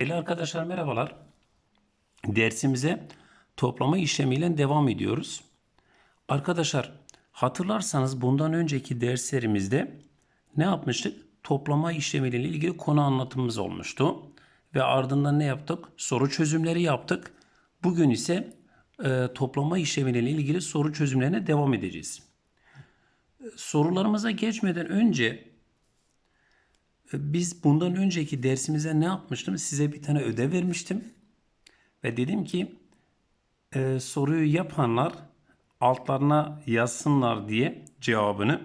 Değerli arkadaşlar merhabalar. Dersimize toplama işlemiyle devam ediyoruz. Arkadaşlar hatırlarsanız bundan önceki derslerimizde ne yapmıştık? Toplama işlemiyle ilgili konu anlatımımız olmuştu. Ve ardından ne yaptık? Soru çözümleri yaptık. Bugün ise e, toplama işlemiyle ilgili soru çözümlerine devam edeceğiz. Sorularımıza geçmeden önce biz bundan önceki dersimize ne yapmıştım? Size bir tane ödev vermiştim. Ve dedim ki e, soruyu yapanlar altlarına yazsınlar diye cevabını.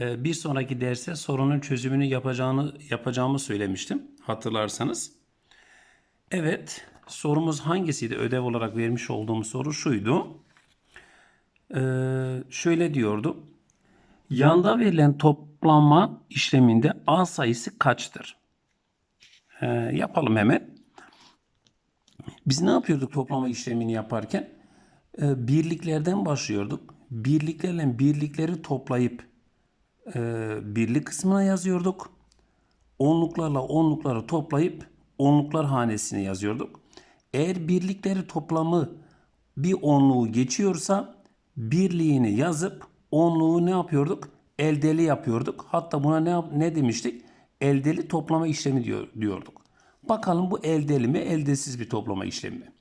E, bir sonraki derse sorunun çözümünü yapacağını yapacağımı söylemiştim. Hatırlarsanız. Evet, sorumuz hangisiydi? Ödev olarak vermiş olduğum soru şuydu. E, şöyle diyordu. Yanda verilen toplama işleminde A sayısı kaçtır? Ee, yapalım hemen. Biz ne yapıyorduk toplama işlemini yaparken? Ee, birliklerden başlıyorduk. Birliklerle birlikleri toplayıp e, birlik kısmına yazıyorduk. Onluklarla onlukları toplayıp onluklar hanesine yazıyorduk. Eğer birlikleri toplamı bir onluğu geçiyorsa birliğini yazıp onluğu ne yapıyorduk? Eldeli yapıyorduk. Hatta buna ne ne demiştik? Eldeli toplama işlemi diyor, diyorduk. Bakalım bu eldeli mi, eldesiz bir toplama işlemi mi?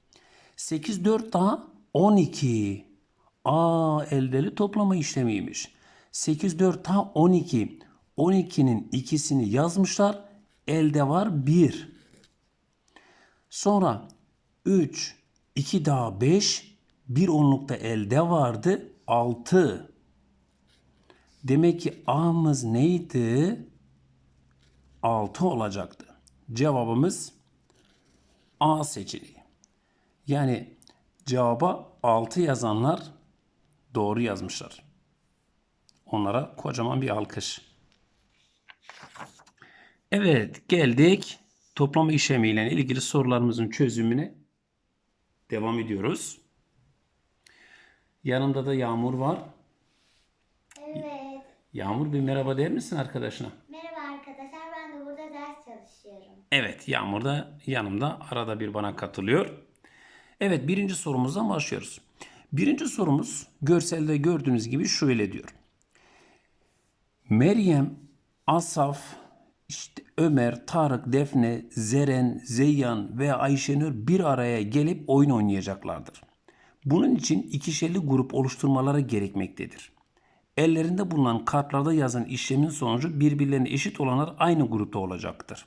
8 4 daha 12. Aa eldeli toplama işlemiymiş. 8 4 daha 12. 12'nin ikisini yazmışlar. Elde var 1. Sonra 3, 2 daha 5, bir onlukta elde vardı 6. Demek ki A'mız neydi? 6 olacaktı. Cevabımız A seçeneği. Yani cevaba 6 yazanlar doğru yazmışlar. Onlara kocaman bir alkış. Evet geldik toplama işlemiyle ilgili sorularımızın çözümüne devam ediyoruz. Yanımda da Yağmur var. Yağmur bir merhaba der misin arkadaşına? Merhaba arkadaşlar. Ben de burada ders çalışıyorum. Evet Yağmur da yanımda arada bir bana katılıyor. Evet birinci sorumuzdan başlıyoruz. Birinci sorumuz görselde gördüğünüz gibi şöyle diyor. Meryem, Asaf, işte Ömer, Tarık, Defne, Zeren, Zeyyan ve Ayşenur bir araya gelip oyun oynayacaklardır. Bunun için ikişerli grup oluşturmaları gerekmektedir. Ellerinde bulunan kartlarda yazan işlemin sonucu birbirlerine eşit olanlar aynı grupta olacaktır.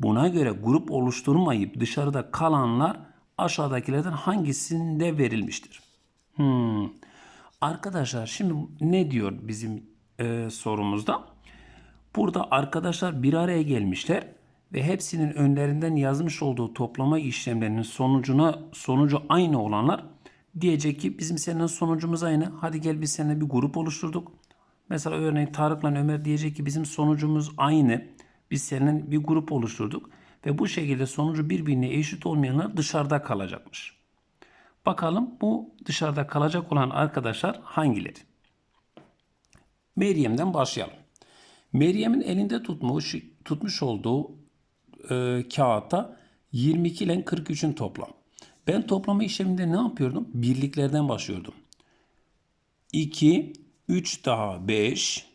Buna göre grup oluşturmayıp dışarıda kalanlar aşağıdakilerden hangisinde verilmiştir? Hmm. Arkadaşlar şimdi ne diyor bizim e, sorumuzda? Burada arkadaşlar bir araya gelmişler ve hepsinin önlerinden yazmış olduğu toplama işlemlerinin sonucuna sonucu aynı olanlar diyecek ki bizim seninle sonucumuz aynı. Hadi gel biz seninle bir grup oluşturduk. Mesela örneğin Tarık'la Ömer diyecek ki bizim sonucumuz aynı. Biz seninle bir grup oluşturduk ve bu şekilde sonucu birbirine eşit olmayanlar dışarıda kalacakmış. Bakalım bu dışarıda kalacak olan arkadaşlar hangileri? Meryem'den başlayalım. Meryem'in elinde tutmuş tutmuş olduğu e, kağıtta 22 ile 43'ün toplam. Ben toplama işleminde ne yapıyordum? Birliklerden başlıyordum. 2, 3 daha 5,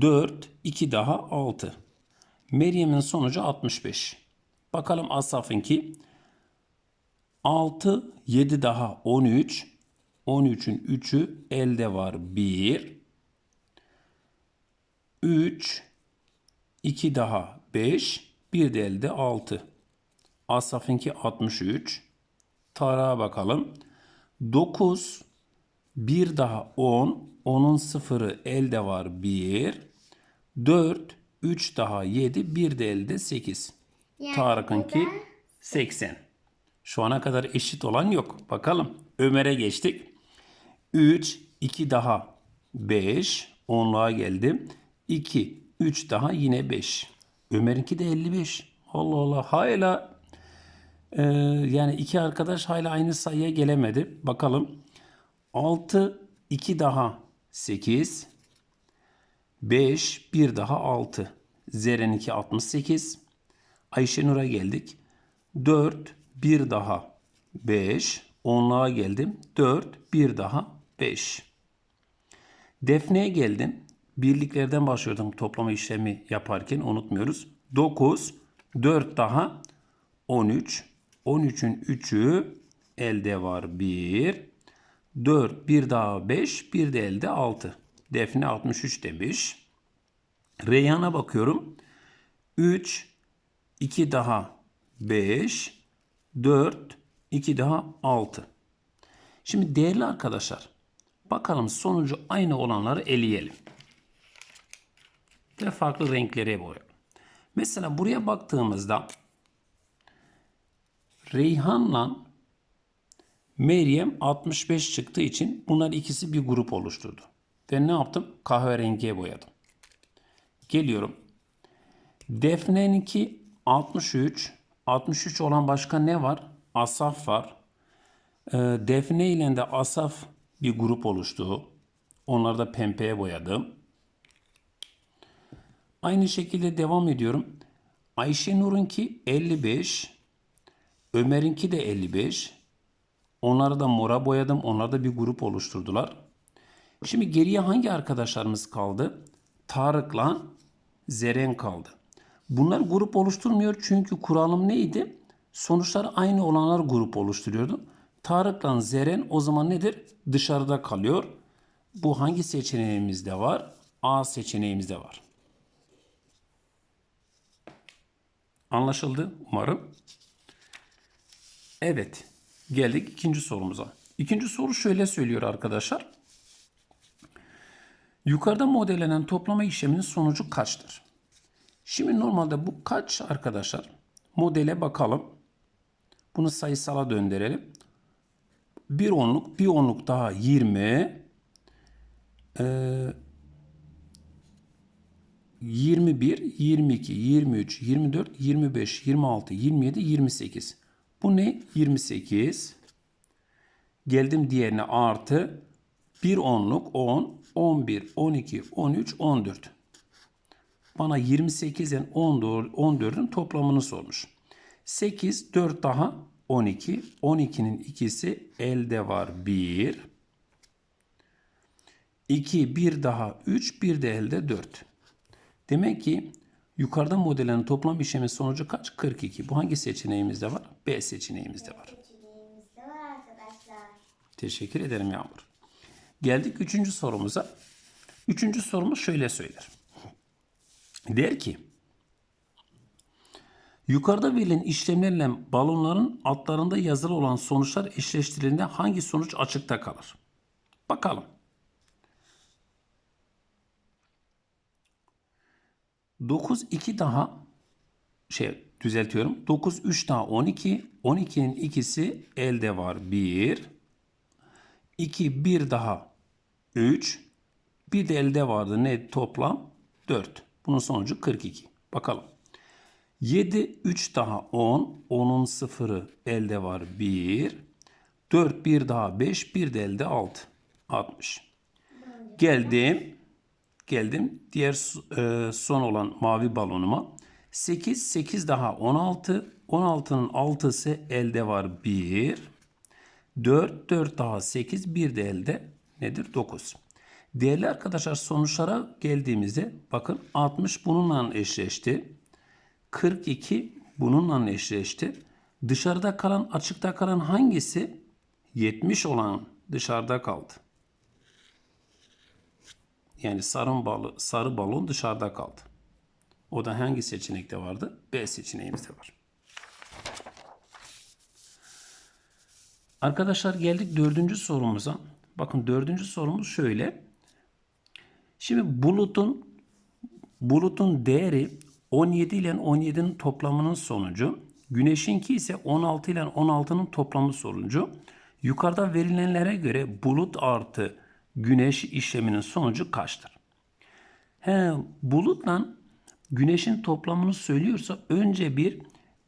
4, 2 daha 6. Meryem'in sonucu 65. Bakalım Asaf'ınki 6, 7 daha 13. 13'ün 3'ü elde var 1. 3, 2 daha 5, bir de elde 6. Asaf'ınki 63. Tarağa bakalım. 9, bir daha 10, 10'un sıfırı elde var 1. 4, 3 daha 7, bir de elde 8. Yani Tarık'ınki burada 80. Şu ana kadar eşit olan yok. Bakalım. Ömer'e geçtik. 3, 2 daha 5. 10'luğa geldim. 2, 3 daha yine 5. Ömer'inki de 55. Allah Allah. Hala e, yani iki arkadaş hala aynı sayıya gelemedi. Bakalım. 6, 2 daha 8. 5, 1 daha 6. Zeren'inki 68. Ayşenur'a geldik. 4, bir daha 5. Onluğa geldim. 4, bir daha 5. Defne'ye geldim. Birliklerden başlıyordum toplama işlemi yaparken unutmuyoruz. 9, 4 daha 13. 13'ün 3'ü elde var 1. 4, bir daha 5, bir de elde 6. Defne 63 demiş. Reyhan'a bakıyorum. 3, 2 daha 5, 4, 2 daha 6. Şimdi değerli arkadaşlar, bakalım sonucu aynı olanları eleyelim. Ve farklı renklere boyayalım. Mesela buraya baktığımızda Reyhan'la Meryem 65 çıktığı için bunlar ikisi bir grup oluşturdu. Ve ne yaptım? Kahverengiye boyadım. Geliyorum. Defne'ninki 63. 63 olan başka ne var? Asaf var. Ee, Defne ile de Asaf bir grup oluştu. Onları da pembeye boyadım. Aynı şekilde devam ediyorum. Ayşenur'unki 55. Ömer'inki de 55. Onları da mora boyadım. Onlar da bir grup oluşturdular. Şimdi geriye hangi arkadaşlarımız kaldı? Tarık'la Zeren kaldı. Bunlar grup oluşturmuyor çünkü kuralım neydi? Sonuçlar aynı olanlar grup oluşturuyordu. Tarık'la Zeren o zaman nedir? Dışarıda kalıyor. Bu hangi seçeneğimizde var? A seçeneğimizde var. Anlaşıldı umarım. Evet. Geldik ikinci sorumuza. İkinci soru şöyle söylüyor arkadaşlar. Yukarıda modellenen toplama işleminin sonucu kaçtır? Şimdi normalde bu kaç arkadaşlar? Modele bakalım. Bunu sayısala döndürelim. Bir onluk, bir onluk daha 20. Ee, 21, 22, 23, 24, 25, 26, 27, 28. Bu ne? 28. Geldim diğerine artı. Bir onluk 10, 11, 12, 13, 14. Bana 28 ile 14'ün toplamını sormuş. 8, 4 daha 12. 12'nin ikisi elde var 1. 2, 1 daha 3, 1 de elde 4. Demek ki yukarıda modelin toplam işlemi sonucu kaç? 42. Bu hangi seçeneğimizde var? B seçeneğimizde var. Seçeneğimizde var arkadaşlar. Teşekkür ederim Yağmur. Geldik üçüncü sorumuza. Üçüncü sorumuz şöyle söyler. Der ki Yukarıda verilen işlemlerle balonların altlarında yazılı olan sonuçlar eşleştirildiğinde hangi sonuç açıkta kalır? Bakalım. 9 2 daha şey düzeltiyorum. 9 3 daha 12. 12'nin ikisi elde var 1. 2 1 daha 3. Bir de elde vardı ne toplam 4. Bunun sonucu 42. Bakalım. 7 3 daha 10. 10'un sıfırı elde var 1. 4 1 daha 5. Bir de elde 6. 60. Geldim. Geldim diğer e, son olan mavi balonuma. 8 8 daha 16. 16'nın 6'sı elde var 1. 4 4 daha 8 bir de elde nedir? 9. Değerli arkadaşlar sonuçlara geldiğimizde bakın 60 bununla eşleşti. 42 bununla eşleşti. Dışarıda kalan açıkta kalan hangisi? 70 olan dışarıda kaldı. Yani sarı, balı, sarı balon dışarıda kaldı. O da hangi seçenekte vardı? B seçeneğimizde var. Arkadaşlar geldik dördüncü sorumuza. Bakın dördüncü sorumuz şöyle. Şimdi bulutun bulutun değeri 17 ile 17'nin toplamının sonucu. Güneşinki ise 16 ile 16'nın toplamı sonucu. Yukarıda verilenlere göre bulut artı güneş işleminin sonucu kaçtır? He, bulutla güneşin toplamını söylüyorsa önce bir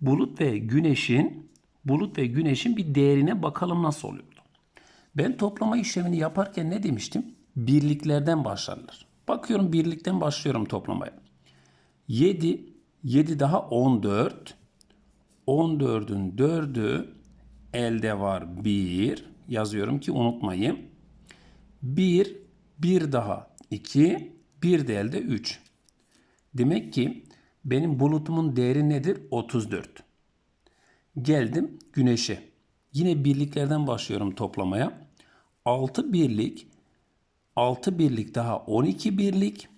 bulut ve güneşin bulut ve güneşin bir değerine bakalım nasıl oluyordu. Ben toplama işlemini yaparken ne demiştim? Birliklerden başlanır. Bakıyorum birlikten başlıyorum toplamaya. 7, 7 daha 14, 14'ün 4'ü elde var 1. Yazıyorum ki unutmayın. 1, bir daha 2, bir de elde 3. Demek ki benim bulutumun değeri nedir? 34. Geldim güneşe. Yine birliklerden başlıyorum toplamaya. 6 birlik, 6 birlik daha 12 birlik.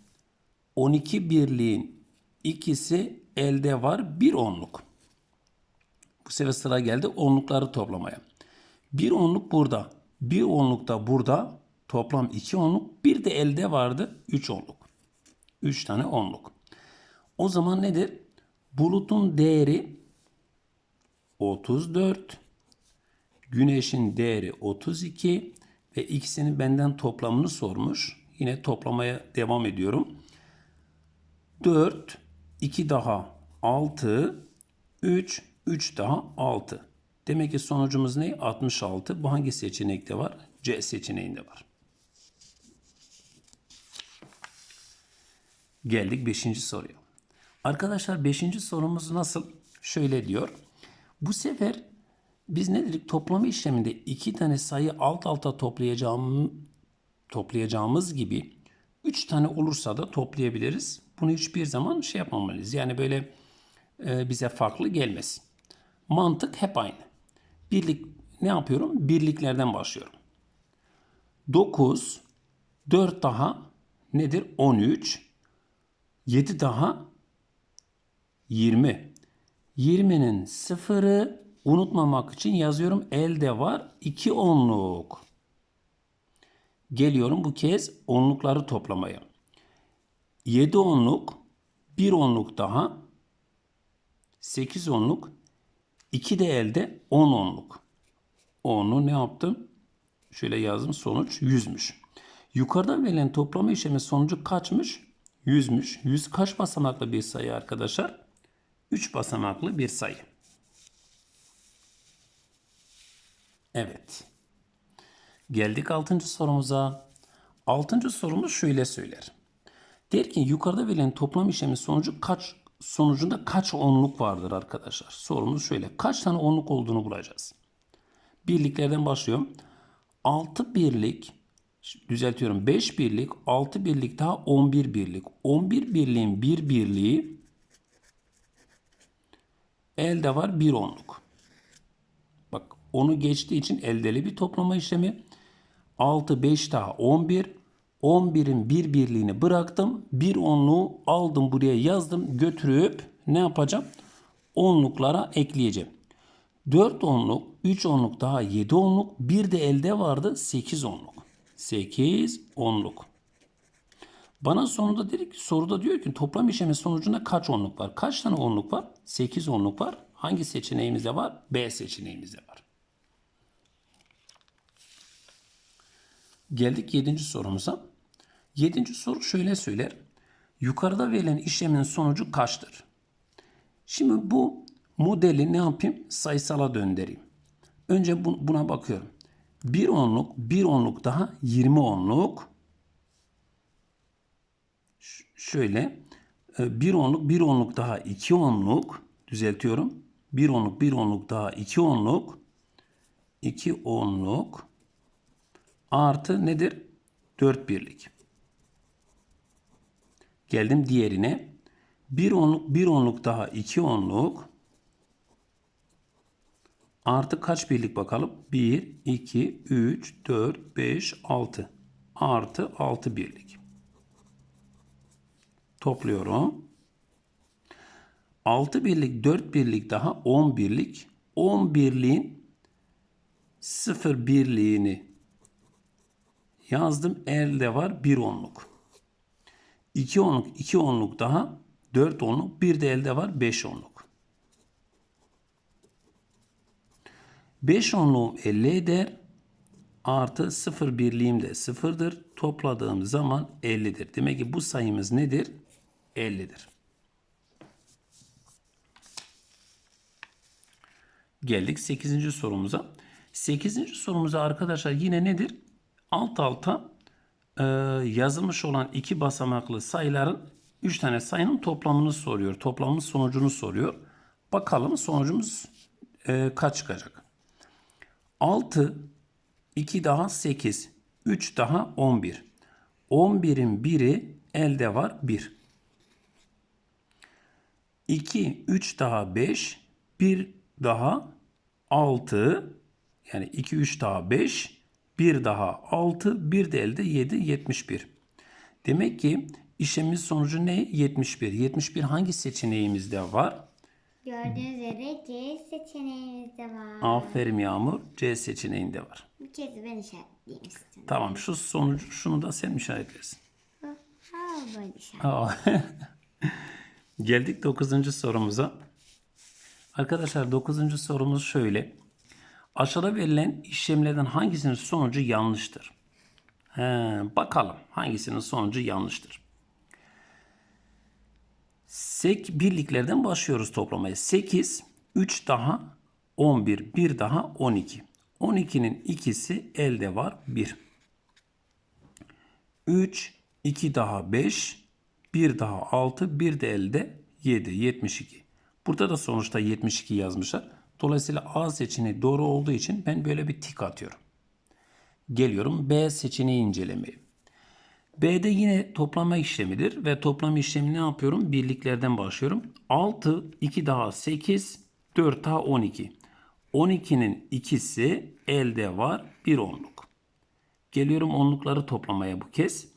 12 birliğin ikisi elde var bir onluk. Bu sefer sıra geldi onlukları toplamaya. Bir onluk burada, bir onluk da burada. Toplam iki onluk. Bir de elde vardı üç onluk. Üç tane onluk. O zaman nedir? Bulutun değeri 34. Güneşin değeri 32 ve ikisinin benden toplamını sormuş. Yine toplamaya devam ediyorum. 4, 2 daha 6, 3, 3 daha 6. Demek ki sonucumuz ne? 66. Bu hangi seçenekte var? C seçeneğinde var. Geldik 5. soruya. Arkadaşlar 5. sorumuz nasıl? Şöyle diyor. Bu sefer biz ne dedik? Toplama işleminde iki tane sayı alt alta toplayacağım, toplayacağımız gibi 3 tane olursa da toplayabiliriz. Bunu hiçbir zaman şey yapmamalıyız. Yani böyle e, bize farklı gelmesin. Mantık hep aynı. Birlik ne yapıyorum? Birliklerden başlıyorum. 9 4 daha nedir? 13 7 daha 20. 20'nin sıfırı unutmamak için yazıyorum. Elde var 2 onluk. Geliyorum bu kez onlukları toplamaya. 7 onluk, 1 onluk daha, 8 onluk, 2 de elde 10 onluk. 10'u ne yaptım? Şöyle yazdım sonuç 100'müş. Yukarıdan verilen toplama işlemi sonucu kaçmış? 100'müş. 100 kaç basamaklı bir sayı arkadaşlar? 3 basamaklı bir sayı. Evet. Geldik 6. sorumuza. 6. sorumuz şöyle söyler. Der ki yukarıda verilen toplam işlemi sonucu kaç sonucunda kaç onluk vardır arkadaşlar? Sorumuz şöyle. Kaç tane onluk olduğunu bulacağız. Birliklerden başlıyorum. 6 birlik düzeltiyorum 5 birlik 6 birlik daha 11 birlik. 11 birliğin bir birliği elde var bir onluk. Bak onu geçtiği için eldeli bir toplama işlemi. 6 5 daha 11 11'in bir birliğini bıraktım. Bir onluğu aldım buraya yazdım. Götürüp ne yapacağım? Onluklara ekleyeceğim. 4 onluk, 3 onluk daha 7 onluk. Bir de elde vardı 8 onluk. 8 onluk. Bana sonunda dedik ki soruda diyor ki toplam işlemi sonucunda kaç onluk var? Kaç tane onluk var? 8 onluk var. Hangi seçeneğimizde var? B seçeneğimizde var. Geldik 7. sorumuza. 7. soru şöyle söyler. Yukarıda verilen işlemin sonucu kaçtır? Şimdi bu modeli ne yapayım? Sayısala döndüreyim. Önce bu- buna bakıyorum. 1 onluk, 1 onluk daha 20 onluk. Ş- şöyle 1 onluk, 1 onluk daha 2 onluk. Düzeltiyorum. 1 onluk, 1 onluk daha 2 onluk. 2 onluk artı nedir? 4 birlik. Geldim diğerine. 1 onluk, 1 onluk daha 2 onluk. Artı kaç birlik bakalım? 1, 2, 3, 4, 5, 6. Artı 6 birlik. Topluyorum. 6 birlik, 4 birlik daha 10 birlik. 10 birliğin 0 birliğini yazdım. Elde var 1 onluk. 2 onluk, 2 onluk daha 4 onluk. Bir de elde var 5 onluk. 5 onluğum 50 eder. Artı 0 birliğim de 0'dır. Topladığım zaman 50'dir. Demek ki bu sayımız nedir? 50'dir. Geldik 8. sorumuza. 8. sorumuza arkadaşlar yine nedir? Alt alta e, yazılmış olan iki basamaklı sayıların 3 tane sayının toplamını soruyor. Toplamın sonucunu soruyor. Bakalım sonucumuz e, kaç çıkacak? 6, 2 daha 8, 3 daha 11. 11'in biri elde var 1. 2, 3 daha 5, 1 daha 6. Yani 2, 3 daha 5, 1 daha 6, 1 de elde 7, 71. Demek ki işlemimiz sonucu ne? 71. 71 hangi seçeneğimizde var? Gördüğünüz üzere C seçeneğimiz de var. Aferin Yağmur. C seçeneğinde var. Bir kez ben işaretleyeyim istedim. Tamam şu sonucu şunu da sen işaretlersin? Ha, böyle işaret. Geldik 9. sorumuza. Arkadaşlar 9. sorumuz şöyle. Aşağıda verilen işlemlerden hangisinin sonucu yanlıştır? He, bakalım hangisinin sonucu yanlıştır? Sek birliklerden başlıyoruz toplamaya. 8, 3 daha 11, 1 daha 12. 12'nin ikisi elde var 1. 3, 2 daha 5, 1 daha 6, 1 de elde 7, 72. Burada da sonuçta 72 yazmışlar. Dolayısıyla A seçeneği doğru olduğu için ben böyle bir tik atıyorum. Geliyorum B seçeneği incelemeye. B'de yine toplama işlemidir ve toplama işlemi ne yapıyorum? Birliklerden başlıyorum. 6, 2 daha 8, 4 daha 12. 12'nin ikisi elde var 1 onluk. Geliyorum onlukları toplamaya bu kez.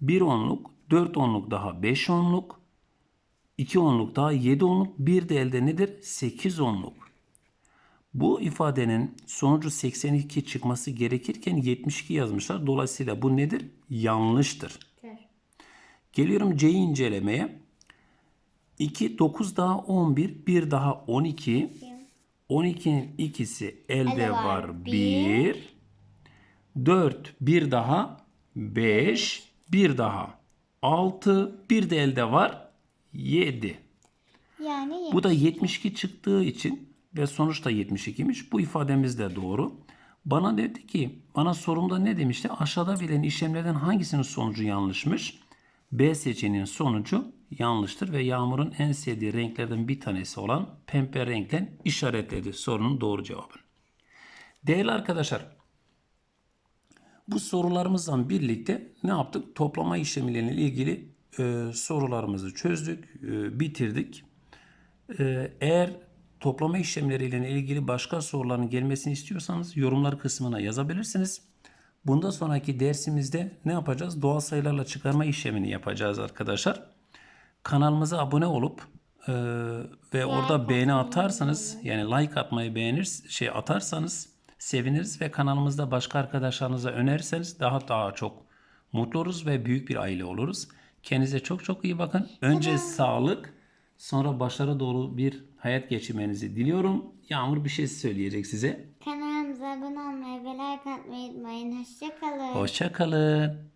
1 onluk, 4 onluk daha 5 onluk, 2 onluk daha 7 onluk, bir de elde nedir? 8 onluk. Bu ifadenin sonucu 82 çıkması gerekirken 72 yazmışlar. Dolayısıyla bu nedir? Yanlıştır. Dur. Geliyorum C'yi incelemeye. 2, 9 daha 11, 1 daha 12. 12'nin ikisi elde Elde var var 1. 4, 1 daha 5, 1 daha 6, 1 de elde var 7. Yani Bu da 72 çıktığı için ve sonuçta 72'miş. Bu ifademiz de doğru. Bana dedi ki, bana sorumda ne demişti? Aşağıda verilen işlemlerden hangisinin sonucu yanlışmış? B seçeneğinin sonucu yanlıştır ve Yağmur'un en sevdiği renklerden bir tanesi olan pembe renkten işaretledi sorunun doğru cevabını. Değerli arkadaşlar, bu sorularımızla birlikte ne yaptık? Toplama işlemleriyle ilgili e, sorularımızı çözdük, e, bitirdik. E, eğer toplama işlemleriyle ilgili başka soruların gelmesini istiyorsanız yorumlar kısmına yazabilirsiniz. Bundan sonraki dersimizde ne yapacağız? Doğal sayılarla çıkarma işlemini yapacağız arkadaşlar. Kanalımıza abone olup e, ve orada beğeni atarsanız yani like atmayı beğenir şey atarsanız seviniriz ve kanalımızda başka arkadaşlarınıza önerirseniz daha daha çok mutlu oluruz ve büyük bir aile oluruz. Kendinize çok çok iyi bakın. Önce sağlık, sonra başarı dolu bir hayat geçirmenizi diliyorum. Yağmur bir şey söyleyecek size. kanalımıza abone olmayı ve like atmayı unutmayın. Hoşçakalın. Hoşça kalın.